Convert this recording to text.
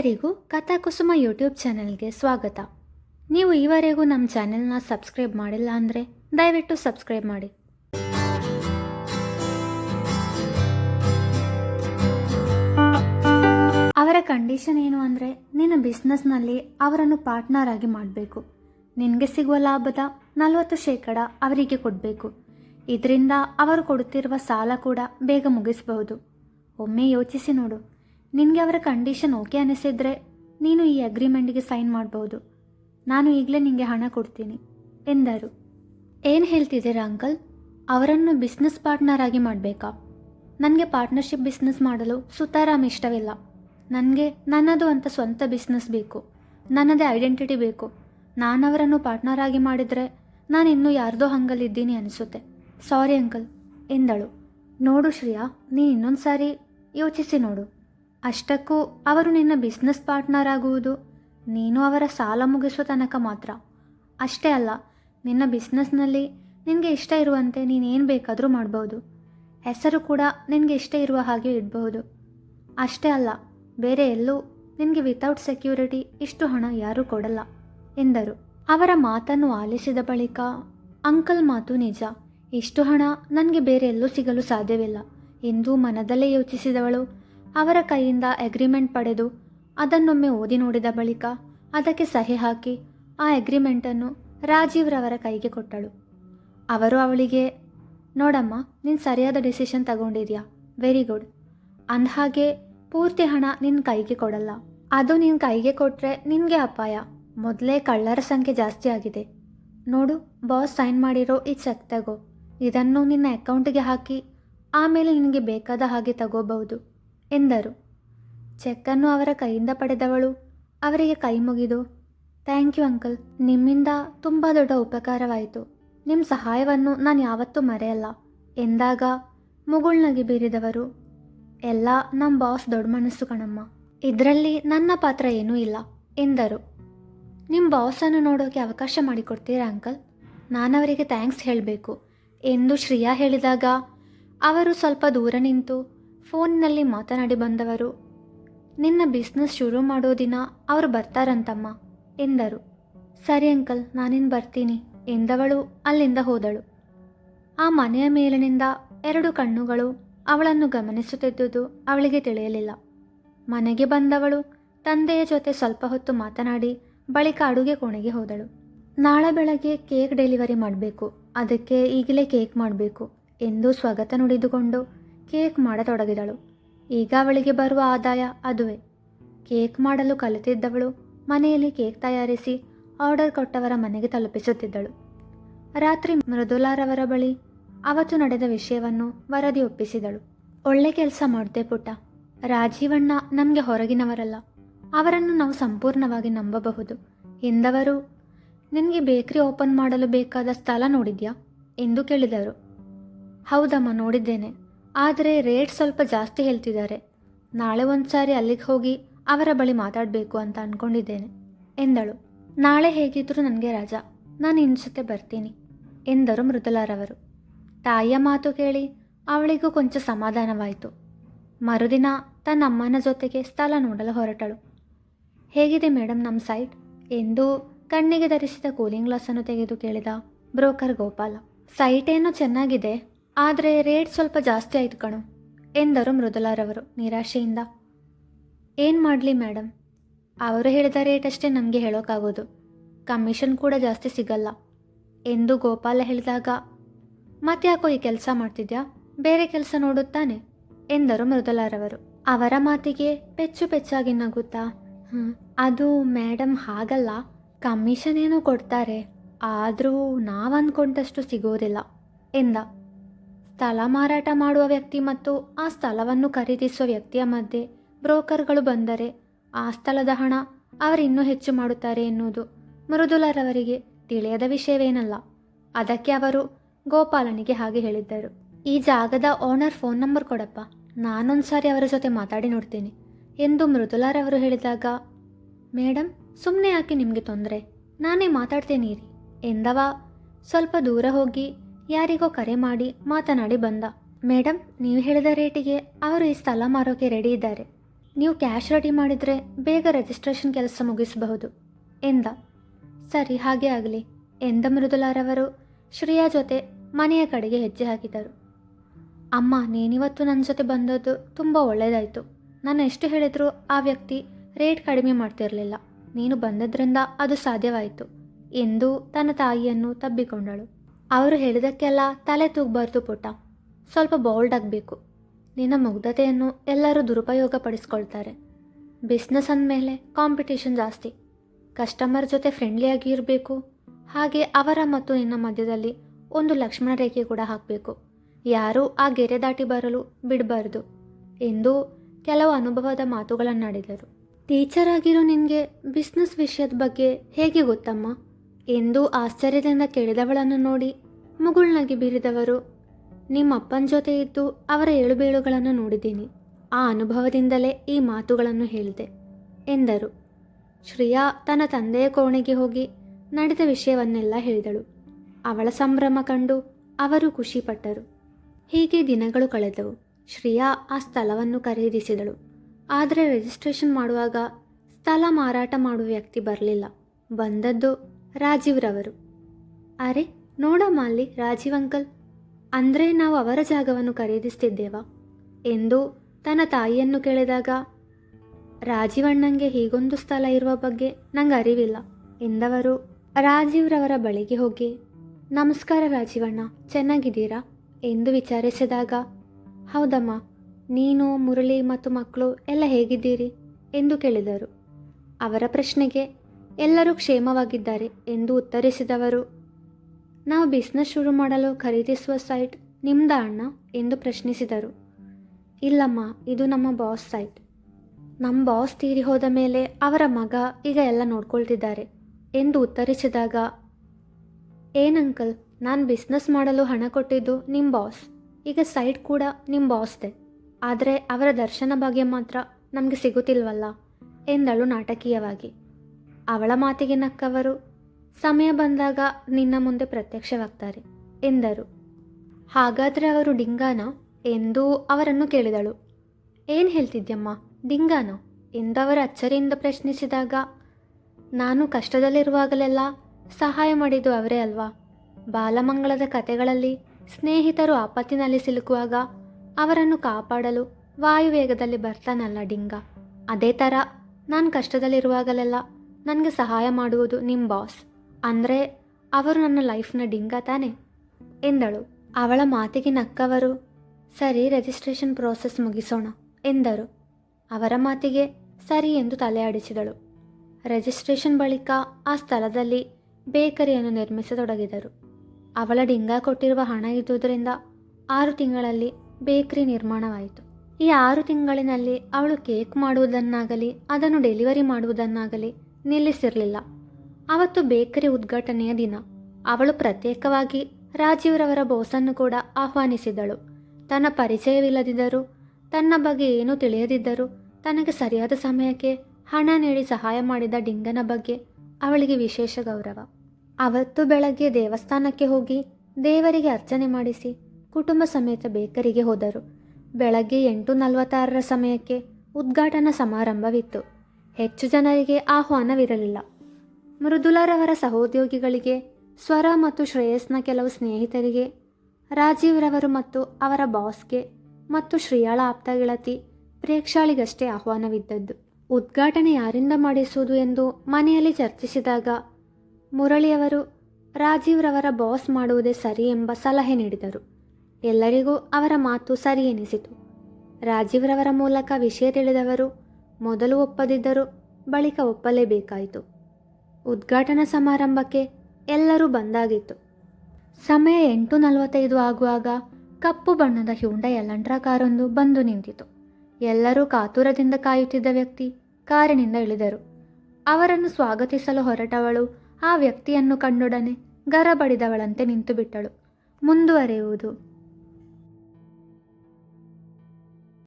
ಎಲ್ಲರಿಗೂ ಕಥಾಕುಸುಮ ಯೂಟ್ಯೂಬ್ ಚಾನೆಲ್ಗೆ ಸ್ವಾಗತ. ನೀವು ಈವರೆಗೂ ನಮ್ಮ ಚಾನೆಲ್ನ ಸಬ್ಸ್ಕ್ರೈಬ್ ಮಾಡಿಲ್ಲ ಅಂದರೆ ದಯವಿಟ್ಟು ಸಬ್ಸ್ಕ್ರೈಬ್ ಮಾಡಿ. ಅವರ ಕಂಡೀಷನ್ ಏನು ಅಂದರೆ ನಿನ್ನ ಬಿಸ್ನೆಸ್ನಲ್ಲಿ ಅವರನ್ನು ಪಾರ್ಟ್ನರ್ ಆಗಿ ಮಾಡಬೇಕು. ನಿನಗೆ ಸಿಗುವ ಲಾಭದ ನಲವತ್ತು ಶೇಕಡ ಅವರಿಗೆ ಕೊಡಬೇಕು. ಇದರಿಂದ ಅವರು ಕೊಡುತ್ತಿರುವ ಸಾಲ ಕೂಡ ಬೇಗ ಮುಗಿಸಬಹುದು. ಒಮ್ಮೆ ಯೋಚಿಸಿ ನೋಡು. ನಿನಗೆ ಅವರ ಕಂಡೀಷನ್ ಓಕೆ ಅನಿಸಿದ್ರೆ ನೀನು ಈ ಅಗ್ರಿಮೆಂಟ್ಗೆ ಸೈನ್ ಮಾಡ್ಬೋದು. ನಾನು ಈಗಲೇ ನಿಮಗೆ ಹಣ ಕೊಡ್ತೀನಿ, ಎಂದರು. ಏನು ಹೇಳ್ತಿದ್ದೀರಾ ಅಂಕಲ್? ಅವರನ್ನು ಬಿಸ್ನೆಸ್ ಪಾರ್ಟ್ನರ್ ಆಗಿ ಮಾಡಬೇಕಾ? ನನಗೆ ಪಾರ್ಟ್ನರ್ಶಿಪ್ ಬಿಸ್ನೆಸ್ ಮಾಡಲು ಸುತಾರಾಮ್ ಇಷ್ಟವಿಲ್ಲ. ನನಗೆ ನನ್ನದು ಅಂತ ಸ್ವಂತ ಬಿಸ್ನೆಸ್ ಬೇಕು. ನನ್ನದೇ ಐಡೆಂಟಿಟಿ ಬೇಕು. ನಾನು ಅವರನ್ನು ಪಾರ್ಟ್ನರ್ ಆಗಿ ಮಾಡಿದರೆ ನಾನು ಇನ್ನೂ ಯಾರ್ದೋ ಹಂಗಲ್ಲಿದ್ದೀನಿ ಅನಿಸುತ್ತೆ. ಸಾರಿ ಅಂಕಲ್ ಎಂದಳು. ನೋಡು ಶ್ರೇಯಾ, ನೀನು ಇನ್ನೊಂದು ಸಾರಿ ಯೋಚಿಸಿ ನೋಡು. ಅಷ್ಟಕ್ಕೂ ಅವರು ನಿನ್ನ ಬಿಸ್ನೆಸ್ ಪಾರ್ಟ್ನರ್ ಆಗುವುದು. ನೀನು ಅವರ ಸಾಲ ಮುಗಿಸುವ ತನಕ ಮಾತ್ರ. ಅಷ್ಟೇ ಅಲ್ಲ, ನಿನ್ನ ಬಿಸ್ನೆಸ್ನಲ್ಲಿ ನಿನಗೆ ಇಷ್ಟ ಇರುವಂತೆ ನೀನೇನು ಬೇಕಾದರೂ ಮಾಡ್ಬೋದು. ಹೆಸರು ಕೂಡ ನಿನಗೆ ಇಷ್ಟ ಇರುವ ಹಾಗೆ ಇಡಬಹುದು. ಅಷ್ಟೇ ಅಲ್ಲ, ಬೇರೆ ಎಲ್ಲೂ ನಿನಗೆ ವಿತೌಟ್ ಸೆಕ್ಯೂರಿಟಿ ಇಷ್ಟು ಹಣ ಯಾರೂ ಕೊಡಲ್ಲ, ಎಂದರು. ಅವರ ಮಾತನ್ನು ಆಲಿಸಿದ ಬಳಿಕ, ಅಂಕಲ್ ಮಾತು ನಿಜ. ಇಷ್ಟು ಹಣ ನನಗೆ ಬೇರೆ ಎಲ್ಲೂ ಸಿಗಲು ಸಾಧ್ಯವಿಲ್ಲ. ಎಂದು ಮನದಲ್ಲೇ ಯೋಚಿಸಿದವಳು ಅವರ ಕೈಯಿಂದ ಅಗ್ರಿಮೆಂಟ್ ಪಡೆದು ಅದನ್ನೊಮ್ಮೆ ಓದಿ ನೋಡಿದ ಬಳಿಕ ಅದಕ್ಕೆ ಸಹಿ ಹಾಕಿ ಆ ಅಗ್ರಿಮೆಂಟನ್ನು ರಾಜೀವ್ರವರ ಕೈಗೆ ಕೊಟ್ಟಳು. ಅವರು ಅವಳಿಗೆ, ನೋಡಮ್ಮ, ನೀನು ಸರಿಯಾದ ಡಿಸಿಷನ್ ತಗೊಂಡಿದ್ಯಾ? ವೆರಿ ಗುಡ್ ಅಂದಹಾಗೆ ಪೂರ್ತಿ ಹಣ ನಿನ್ನ ಕೈಗೆ ಕೊಡಲ್ಲ. ಅದು ನಿನ್ನ ಕೈಗೆ ಕೊಟ್ಟರೆ ನಿನಗೆ ಅಪಾಯ. ಮೊದಲೇ ಕಳ್ಳರ ಸಂಖ್ಯೆ ಜಾಸ್ತಿ ಆಗಿದೆ. ನೋಡು ಬಾಸ್ ಸೈನ್ ಮಾಡಿರೋ ಈ ಚೆಕ್ ತಗೋ. ಇದನ್ನು ನಿನ್ನ ಅಕೌಂಟ್ಗೆ ಹಾಕಿ ಆಮೇಲೆ ನಿನಗೆ ಬೇಕಾದ ಹಾಗೆ ತಗೋಬಹುದು. ಎಂದರು. ಚೆಕ್ಕನ್ನು ಅವರ ಕೈಯಿಂದ ಪಡೆದವಳು. ಅವರಿಗೆ ಕೈ ಮುಗಿದು, ಥ್ಯಾಂಕ್ ಯು ಅಂಕಲ್, ನಿಮ್ಮಿಂದ ತುಂಬ ದೊಡ್ಡ ಉಪಕಾರವಾಯಿತು. ನಿಮ್ಮ ಸಹಾಯವನ್ನು ನಾನು ಯಾವತ್ತೂ ಮರೆಯಲ್ಲ, ಎಂದಾಗ ಮುಗುಳ್ನಗಿ ಬೀರಿದವರು. ಎಲ್ಲ ನಮ್ಮ ಬಾಸ್ ದೊಡ್ಡ ಮನಸ್ಸು ಕಣಮ್ಮ. ಇದರಲ್ಲಿ ನನ್ನ ಪಾತ್ರ ಏನೂ ಇಲ್ಲ, ಎಂದರು. ನಿಮ್ಮ ಬಾಸನ್ನು ನೋಡೋಕೆ ಅವಕಾಶ ಮಾಡಿಕೊಡ್ತೀರಾ ಅಂಕಲ್? ನಾನವರಿಗೆ ಥ್ಯಾಂಕ್ಸ್ ಹೇಳಬೇಕು, ಎಂದು ಶ್ರೇಯಾ ಹೇಳಿದಾಗ ಅವರು ಸ್ವಲ್ಪ ದೂರ ನಿಂತು ಫೋನ್ನಲ್ಲಿ ಮಾತನಾಡಿ ಬಂದವರು, ನಿನ್ನ ಬಿಸ್ನೆಸ್ ಶುರು ಮಾಡೋ ದಿನ ಅವರು ಬರ್ತಾರಂತಮ್ಮ, ಎಂದರು. ಸರಿ ಅಂಕಲ್, ನಾನಿನ್ ಬರ್ತೀನಿ, ಎಂದವಳು ಅಲ್ಲಿಂದ ಹೋದಳು. ಆ ಮನೆಯ ಮೇಲಿನಿಂದ ಎರಡು ಕಣ್ಣುಗಳು ಅವಳನ್ನು ಗಮನಿಸುತ್ತಿದ್ದುದು ಅವಳಿಗೆ ತಿಳಿಯಲಿಲ್ಲ. ಮನೆಗೆ ಬಂದವಳು ತಂದೆಯ ಜೊತೆ ಸ್ವಲ್ಪ ಹೊತ್ತು ಮಾತನಾಡಿ ಬಳಿಕ ಅಡುಗೆ ಕೋಣೆಗೆ ಹೋದಳು. ನಾಳೆ ಬೆಳಗ್ಗೆ ಕೇಕ್ ಡೆಲಿವರಿ ಮಾಡಬೇಕು, ಅದಕ್ಕೆ ಈಗಲೇ ಕೇಕ್ ಮಾಡಬೇಕು, ಎಂದು ಸ್ವಾಗತ ನುಡಿದುಕೊಂಡು ಕೇಕ್ ಮಾಡತೊಡಗಿದಳು. ಈಗ ಅವಳಿಗೆ ಬರುವ ಆದಾಯ ಅದುವೇ. ಕೇಕ್ ಮಾಡಲು ಕಲಿತಿದ್ದವಳು ಮನೆಯಲ್ಲಿ ಕೇಕ್ ತಯಾರಿಸಿ ಆರ್ಡರ್ ಕೊಟ್ಟವರ ಮನೆಗೆ ತಲುಪಿಸುತ್ತಿದ್ದಳು. ರಾತ್ರಿ ಮೃದುಲಾರವರ ಬಳಿ ಅವತ್ತು ನಡೆದ ವಿಷಯವನ್ನು ವರದಿ ಒಪ್ಪಿಸಿದಳು. ಒಳ್ಳೆ ಕೆಲಸ ಮಾಡಿದೆ ಪುಟ್ಟ. ರಾಜೀವಣ್ಣ ನಮಗೆ ಹೊರಗಿನವರಲ್ಲ. ಅವರನ್ನು ನಾವು ಸಂಪೂರ್ಣವಾಗಿ ನಂಬಬಹುದು. ಎಂದವರು, ನಿನಗೆ ಬೇಕರಿ ಓಪನ್ ಮಾಡಲು ಬೇಕಾದ ಸ್ಥಳ ನೋಡಿದ್ಯಾ? ಎಂದು ಕೇಳಿದರು. ಹೌದಮ್ಮ, ನೋಡಿದ್ದೇನೆ. ಆದರೆ ರೇಟ್ ಸ್ವಲ್ಪ ಜಾಸ್ತಿ ಹೇಳ್ತಿದ್ದಾರೆ. ನಾಳೆ ಒಂದು ಸಾರಿ ಅಲ್ಲಿಗೆ ಹೋಗಿ ಅವರ ಬಳಿ ಮಾತಾಡಬೇಕು ಅಂತ ಅಂದ್ಕೊಂಡಿದ್ದೇನೆ ಎಂದಳು. ನಾಳೆ ಹೇಗಿದ್ರು ನನಗೆ ರಜಾ, ನಾನು ಇನ್ಸುತ್ತೆ ಬರ್ತೀನಿ, ಎಂದರು ಮೃದುಲಾರವರು ತಾಯಿಯ ಮಾತು ಕೇಳಿ ಅವಳಿಗೂ ಕೊಂಚ ಸಮಾಧಾನವಾಯಿತು. ಮರುದಿನ ತನ್ನ ಅಮ್ಮನ ಜೊತೆಗೆ ಸ್ಥಳ ನೋಡಲು ಹೊರಟಳು. ಹೇಗಿದೆ ಮೇಡಮ್ ನಮ್ಮ ಸೈಟ್ ಎಂದು ಕಣ್ಣಿಗೆ ಧರಿಸಿದ ಕೂಲಿಂಗ್ ಗ್ಲಾಸನ್ನು ತೆಗೆದು ಕೇಳಿದ ಬ್ರೋಕರ್ ಗೋಪಾಲ. ಸೈಟ್ ಏನೋ ಚೆನ್ನಾಗಿದೆ? ಆದರೆ ರೇಟ್ ಸ್ವಲ್ಪ ಜಾಸ್ತಿ ಆಯಿತು ಕಣು ಎಂದರು ಮೃದುಲಾರವರು ನಿರಾಶೆಯಿಂದ. ಏನು ಮಾಡಲಿ ಮೇಡಮ್ ಅವರು ಹೇಳಿದ ರೇಟ್ ಅಷ್ಟೇ ನಮಗೆ ಹೇಳೋಕ್ಕಾಗೋದು ಕಮಿಷನ್ ಕೂಡ ಜಾಸ್ತಿ ಸಿಗಲ್ಲ. ಎಂದು ಗೋಪಾಲ ಹೇಳಿದಾಗ ಮತ್ತ್ಯಾಕೋ ಈ ಕೆಲಸ ಮಾಡ್ತಿದ್ಯಾ? ಬೇರೆ ಕೆಲಸ ನೋಡುತ್ತಾನೆ? ಎಂದರು ಮೃದುಲಾರವರು ಅವರ. ಮಾತಿಗೆ ಪೆಚ್ಚು ಪೆಚ್ಚಾಗಿ ನಗುತ್ತಾ "ಹ್ಮ್, ಅದು ಮೇಡಮ್ ಹಾಗಲ್ಲ. ಕಮಿಷನ್ ಏನೋ ಕೊಡ್ತಾರೆ. ಆದರೂ ನಾವು ಅಂದ್ಕೊಂಡಷ್ಟು ಸಿಗೋದಿಲ್ಲ ಎಂದ. ಸ್ಥಳ ಮಾರಾಟ ಮಾಡುವ ವ್ಯಕ್ತಿ ಮತ್ತು ಆ ಸ್ಥಳವನ್ನು ಖರೀದಿಸುವ ವ್ಯಕ್ತಿಯ ಮಧ್ಯೆ ಬ್ರೋಕರ್ಗಳು ಬಂದರೆ ಆ ಸ್ಥಳದ ಹಣ ಅವರು ಇನ್ನೂ ಹೆಚ್ಚು ಮಾಡುತ್ತಾರೆ ಎನ್ನುವುದು ಮೃದುಲರವರಿಗೆ ತಿಳಿಯದ ವಿಷಯವೇನಲ್ಲ. ಅದಕ್ಕೆ ಅವರು ಗೋಪಾಲನಿಗೆ ಹಾಗೆ ಹೇಳಿದ್ದರು. ಈ ಜಾಗದ ಓನರ್ ಫೋನ್ ನಂಬರ್ ಕೊಡಪ್ಪ ನಾನೊಂದ್ಸಾರಿ ಅವರ ಜೊತೆ ಮಾತಾಡಿ ನೋಡ್ತೀನಿ ಎಂದು ಮೃದುಲಾರವರು ಹೇಳಿದಾಗ ಮೇಡಮ್ ಸುಮ್ಮನೆ ಯಾಕೆ ನಿಮಗೆ ತೊಂದರೆ? ನಾನೇ ಮಾತಾಡ್ತೇನೆ ರೀ ಎಂದವ. ಸ್ವಲ್ಪ ದೂರ ಹೋಗಿ ಯಾರಿಗೋ ಕರೆ ಮಾಡಿ ಮಾತನಾಡಿ ಬಂದ. ಮೇಡಮ್ ನೀವು ಹೇಳಿದ ರೇಟಿಗೆ ಅವರು ಈ ಸ್ಥಳ ಮಾರೋಕೆ ರೆಡಿ ಇದ್ದಾರೆ. ನೀವು ಕ್ಯಾಶ್ ರೆಡಿ ಮಾಡಿದರೆ ಬೇಗ ರಿಜಿಸ್ಟ್ರೇಷನ್ ಕೆಲಸ ಮುಗಿಸಬಹುದು, ಎಂದ. ಸರಿ, ಹಾಗೆ ಆಗಲಿ, ಎಂದ ಮೃದುಲಾರವರು ಶ್ರೇಯಾ ಜೊತೆ ಮನೆಯ ಕಡೆಗೆ ಹೆಜ್ಜೆ ಹಾಕಿದರು. ಅಮ್ಮ, ನೀನಿವತ್ತು ನನ್ನ ಜೊತೆ ಬಂದದ್ದು ತುಂಬ ಒಳ್ಳೆಯದಾಯಿತು ನಾನು ಎಷ್ಟು ಹೇಳಿದರೂ ಆ ವ್ಯಕ್ತಿ ರೇಟ್ ಕಡಿಮೆ ಮಾಡ್ತಿರಲಿಲ್ಲ. ನೀನು ಬಂದದ್ರಿಂದ ಅದು ಸಾಧ್ಯವಾಯಿತು, ಎಂದು ತನ್ನ ತಾಯಿಯನ್ನು ತಬ್ಬಿಕೊಂಡಳು. ಅವರು ಹೇಳಿದಕ್ಕೆಲ್ಲ ತಲೆ ತೂಗಬಾರ್ದು ಪುಟ್ಟ. ಸ್ವಲ್ಪ ಬೋಲ್ಡ್ ಆಗಬೇಕು. ನಿನ್ನ ಮುಗ್ಧತೆಯನ್ನು ಎಲ್ಲರೂ ದುರುಪಯೋಗ ಪಡಿಸ್ಕೊಳ್ತಾರೆ ಬಿಸ್ನೆಸ್ ಅಂದಮೇಲೆ ಕಾಂಪಿಟೇಷನ್ ಜಾಸ್ತಿ. ಕಸ್ಟಮರ್ ಜೊತೆ ಫ್ರೆಂಡ್ಲಿಯಾಗಿ ಇರಬೇಕು. ಹಾಗೆ ಅವರ ಮತ್ತು ನಿನ್ನ ಮಧ್ಯದಲ್ಲಿ ಒಂದು ಲಕ್ಷ್ಮಣ ರೇಖೆ ಕೂಡ ಹಾಕಬೇಕು. ಯಾರೂ ಆ ಗೆರೆ ದಾಟಿ ಬರಲು ಬಿಡಬಾರ್ದು. ಎಂದು ಕೆಲವು ಅನುಭವದ ಮಾತುಗಳನ್ನಾಡಿದರು. ಟೀಚರ್ ಆಗಿರೋ ನಿನಗೆ ಬಿಸ್ನೆಸ್ ವಿಷಯದ ಬಗ್ಗೆ ಹೇಗೆ ಗೊತ್ತಮ್ಮ? ಎಂದು ಆಶ್ಚರ್ಯದಿಂದ ಕೇಳಿದವಳನ್ನು ನೋಡಿ ಮುಗುಳ್ನಾಗಿ ಬೀರಿದವರು. ನಿಮ್ಮಪ್ಪನ ಜೊತೆ ಇದ್ದು ಅವರ ಏಳುಬೀಳುಗಳನ್ನು ನೋಡಿದ್ದೀನಿ. ಆ ಅನುಭವದಿಂದಲೇ ಈ ಮಾತುಗಳನ್ನು ಹೇಳಿದೆ ಎಂದರು. ಶ್ರೇಯಾ ತನ್ನ ತಂದೆಯ ಕೋಣೆಗೆ ಹೋಗಿ ನಡೆದ ವಿಷಯವನ್ನೆಲ್ಲ ಹೇಳಿದಳು. ಅವಳ ಸಂಭ್ರಮ ಕಂಡು ಅವರು ಖುಷಿಪಟ್ಟರು. ಹೀಗೆ ದಿನಗಳು ಕಳೆದವು. ಶ್ರೇಯಾ ಆ ಸ್ಥಳವನ್ನು ಖರೀದಿಸಿದಳು. ಆದರೆ ರಿಜಿಸ್ಟ್ರೇಷನ್ ಮಾಡುವಾಗ ಸ್ಥಳ ಮಾರಾಟ ಮಾಡುವ ವ್ಯಕ್ತಿ ಬರಲಿಲ್ಲ. ಬಂದದ್ದು ರಾಜೀವ್ರವರು. ಅರೆ, ನೋಡಮ್ಮ ಅಲ್ಲಿ ರಾಜೀವ್ ಅಂಕಲ್. ಅಂದರೆ ನಾವು ಅವರ ಜಾಗವನ್ನು ಖರೀದಿಸ್ತಿದ್ದೇವಾ. ಎಂದು ತನ್ನ ತಾಯಿಯನ್ನು ಕೇಳಿದಾಗ ರಾಜೀವಣ್ಣಂಗೆ ಹೀಗೊಂದು ಸ್ಥಳ ಇರುವ ಬಗ್ಗೆ ನಂಗೆ ಅರಿವಿಲ್ಲ ಎಂದವರು ರಾಜೀವ್ರವರ ಬಳಿಗೆ ಹೋಗಿ, ನಮಸ್ಕಾರ ರಾಜೀವಣ್ಣ ಚೆನ್ನಾಗಿದ್ದೀರಾ? ಎಂದು ವಿಚಾರಿಸಿದಾಗ, ಹೌದಮ್ಮ, ನೀನು, ಮುರಳಿ ಮತ್ತು ಮಕ್ಕಳು ಎಲ್ಲ ಹೇಗಿದ್ದೀರಿ? ಎಂದು ಕೇಳಿದರು. ಅವರ ಪ್ರಶ್ನೆಗೆ ಎಲ್ಲರೂ ಕ್ಷೇಮವಾಗಿದ್ದಾರೆ ಎಂದು ಉತ್ತರಿಸಿದವರು. ನಾವು ಬಿಸ್ನೆಸ್ ಶುರು ಮಾಡಲು ಖರೀದಿಸುವ ಸೈಟ್ ನಿಮ್ದ ಅಣ್ಣ ಎಂದು ಪ್ರಶ್ನಿಸಿದರು. ಇಲ್ಲಮ್ಮ, ಇದು ನಮ್ಮ ಬಾಸ್ ಸೈಟ್ ನಮ್ಮ ಬಾಸ್ ತೀರಿ ಹೋದ ಮೇಲೆ ಅವರ ಮಗ ಈಗ ಎಲ್ಲ ನೋಡ್ಕೊಳ್ತಿದ್ದಾರೆ ಎಂದು ಉತ್ತರಿಸಿದಾಗ ಏನಂಕಲ್ ನಾನು ಬಿಸ್ನೆಸ್ ಮಾಡಲು ಹಣ ಕೊಟ್ಟಿದ್ದು ನಿಮ್ಮ ಬಾಸ್ ಈಗ ಸೈಟ್ ಕೂಡ ನಿಮ್ಮ ಬಾಸ್ದೆ ಆದರೆ ಅವರ ದರ್ಶನ ಭಾಗ್ಯ ಮಾತ್ರ ನಮಗೆ ಸಿಗುತ್ತಿಲ್ವಲ್ಲ? ಎಂದಳು ನಾಟಕೀಯವಾಗಿ. ಅವಳ ಮಾತಿಗೆ ನಕ್ಕವರು. ಸಮಯ ಬಂದಾಗ ನಿನ್ನ ಮುಂದೆ ಪ್ರತ್ಯಕ್ಷವಾಗ್ತಾರೆ, ಎಂದರು. ಹಾಗಾದರೆ ಅವರು ಡಿಂಗಾನ? ಎಂದು ಅವರನ್ನು ಕೇಳಿದಳು. ಏನು ಹೇಳ್ತಿದ್ಯಮ್ಮ, ಡಿಂಗಾನ? ಎಂದವರ ಅಚ್ಚರಿಯಿಂದ ಪ್ರಶ್ನಿಸಿದಾಗ, ನಾನು ಕಷ್ಟದಲ್ಲಿರುವಾಗಲೆಲ್ಲ ಸಹಾಯ ಮಾಡಿದ್ದು ಅವರೇ ಅಲ್ವಾ? ಬಾಲಮಂಗಳದ ಕಥೆಗಳಲ್ಲಿ ಸ್ನೇಹಿತರು ಆಪತ್ತಿನಲ್ಲಿ ಸಿಲುಕುವಾಗ ಅವರನ್ನು ಕಾಪಾಡಲು ವಾಯುವೇಗದಲ್ಲಿ ಬರ್ತಾನಲ್ಲ ಡಿಂಗ. ಅದೇ ಥರ ನಾನು ಕಷ್ಟದಲ್ಲಿರುವಾಗಲೆಲ್ಲ ನನಗೆ ಸಹಾಯ ಮಾಡುವುದು ನಿಮ್ಮ ಬಾಸ್. ಅಂದರೆ ಅವರು ನನ್ನ ಲೈಫ್ನ ಡಿಂಗ ತಾನೆ? ಎಂದಳು. ಅವಳ ಮಾತಿಗೆ ನಕ್ಕವರು, ಸರಿ ರಿಜಿಸ್ಟ್ರೇಷನ್ ಪ್ರೋಸೆಸ್ ಮುಗಿಸೋಣ, ಎಂದರು. ಅವರ ಮಾತಿಗೆ, ಸರಿ, ಎಂದು ತಲೆಯಾಡಿಸಿದಳು ರಿಜಿಸ್ಟ್ರೇಷನ್ ಬಳಿಕ ಆ ಸ್ಥಳದಲ್ಲಿ ಬೇಕರಿಯನ್ನು ನಿರ್ಮಿಸತೊಡಗಿದರು. ಅವಳ ಡಿಂಗ ಕೊಟ್ಟಿರುವ ಹಣ ಇದ್ದುದರಿಂದ ಆರು ತಿಂಗಳಲ್ಲಿ ಬೇಕರಿ ನಿರ್ಮಾಣವಾಯಿತು. ಈ ಆರು ತಿಂಗಳಿನಲ್ಲಿ ಅವಳು ಕೇಕ್ ಮಾಡುವುದನ್ನಾಗಲಿ, ಅದನ್ನು ಡೆಲಿವರಿ ಮಾಡುವುದನ್ನಾಗಲಿ ನಿಲ್ಲಿಸಿರಲಿಲ್ಲ. ಅವತ್ತು ಬೇಕರಿ ಉದ್ಘಾಟನೆಯ ದಿನ. ಅವಳು ಪ್ರತ್ಯೇಕವಾಗಿ ರಾಜೀವ್ರವರ ಬೋಸನ್ನು ಕೂಡ ಆಹ್ವಾನಿಸಿದಳು. ತನ್ನ ಪರಿಚಯವಿಲ್ಲದಿದ್ದರೂ, ತನ್ನ ಬಗ್ಗೆ ಏನೂ ತಿಳಿಯದಿದ್ದರೂ, ತನಗೆ ಸರಿಯಾದ ಸಮಯಕ್ಕೆ ಹಣ ನೀಡಿ ಸಹಾಯ ಮಾಡಿದ ಡಿಂಗನ ಬಗ್ಗೆ ಅವಳಿಗೆ ವಿಶೇಷ ಗೌರವ. ಅವತ್ತು ಬೆಳಗ್ಗೆ ದೇವಸ್ಥಾನಕ್ಕೆ ಹೋಗಿ ದೇವರಿಗೆ ಅರ್ಚನೆ ಮಾಡಿಸಿ ಕುಟುಂಬ ಸಮೇತ ಬೇಕರಿಗೆ ಹೋದರು. ಬೆಳಗ್ಗೆ ಎಂಟು ನಲವತ್ತಾರರ ಸಮಯಕ್ಕೆ ಉದ್ಘಾಟನಾ ಸಮಾರಂಭವಿತ್ತು. ಹೆಚ್ಚು ಜನರಿಗೆ ಆಹ್ವಾನವಿರಲಿಲ್ಲ. ಮೃದುಲಾರವರ ಸಹೋದ್ಯೋಗಿಗಳಿಗೆ, ಸ್ವರ ಮತ್ತು ಶ್ರೇಯಸ್ನ ಕೆಲವು ಸ್ನೇಹಿತರಿಗೆ, ರಾಜೀವ್ರವರು ಮತ್ತು ಅವರ ಬಾಸ್ಗೆ ಮತ್ತು ಶ್ರೀಯಾಳ ಆಪ್ತ ಗೆಳತಿ ಪ್ರೇಕ್ಷಾಳಿಗಷ್ಟೇ ಆಹ್ವಾನವಿದ್ದದ್ದು. ಉದ್ಘಾಟನೆ ಯಾರಿಂದ ಮಾಡಿಸುವುದು ಎಂದು ಮನೆಯಲ್ಲಿ ಚರ್ಚಿಸಿದಾಗ, ಮುರಳಿಯವರು ರಾಜೀವ್ರವರ ಬಾಸ್ ಮಾಡುವುದೇ ಸರಿ ಎಂಬ ಸಲಹೆ ನೀಡಿದರು. ಎಲ್ಲರಿಗೂ ಅವರ ಮಾತು ಸರಿ ಎನಿಸಿತು. ರಾಜೀವ್ರವರ ಮೂಲಕ ವಿಷಯ ತಿಳಿದವರು ಮೊದಲು ಒಪ್ಪದಿದ್ದರು ಬಳಿಕ ಒಪ್ಪಲೇಬೇಕಾಯಿತು. ಉದ್ಘಾಟನಾ ಸಮಾರಂಭಕ್ಕೆ ಎಲ್ಲರೂ ಬಂದಾಗಿತ್ತು. ಸಮಯ ಎಂಟು ನಲವತ್ತೈದು ಆಗುವಾಗ ಕಪ್ಪು ಬಣ್ಣದ ಹ್ಯುಂಡೈ ಎಲಂಟ್ರಾ ಕಾರೊಂದು ಬಂದು ನಿಂತಿತು. ಎಲ್ಲರೂ ಕಾತುರದಿಂದ ಕಾಯುತ್ತಿದ್ದ ವ್ಯಕ್ತಿ ಕಾರಿನಿಂದ ಇಳಿದರು. ಅವರನ್ನು ಸ್ವಾಗತಿಸಲು ಹೊರಟವಳು ಆ ವ್ಯಕ್ತಿಯನ್ನು ಕಂಡೊಡನೆ ಗರಬಡಿದವಳಂತೆ ನಿಂತುಬಿಟ್ಟಳು. ಮುಂದುವರೆಯುವುದು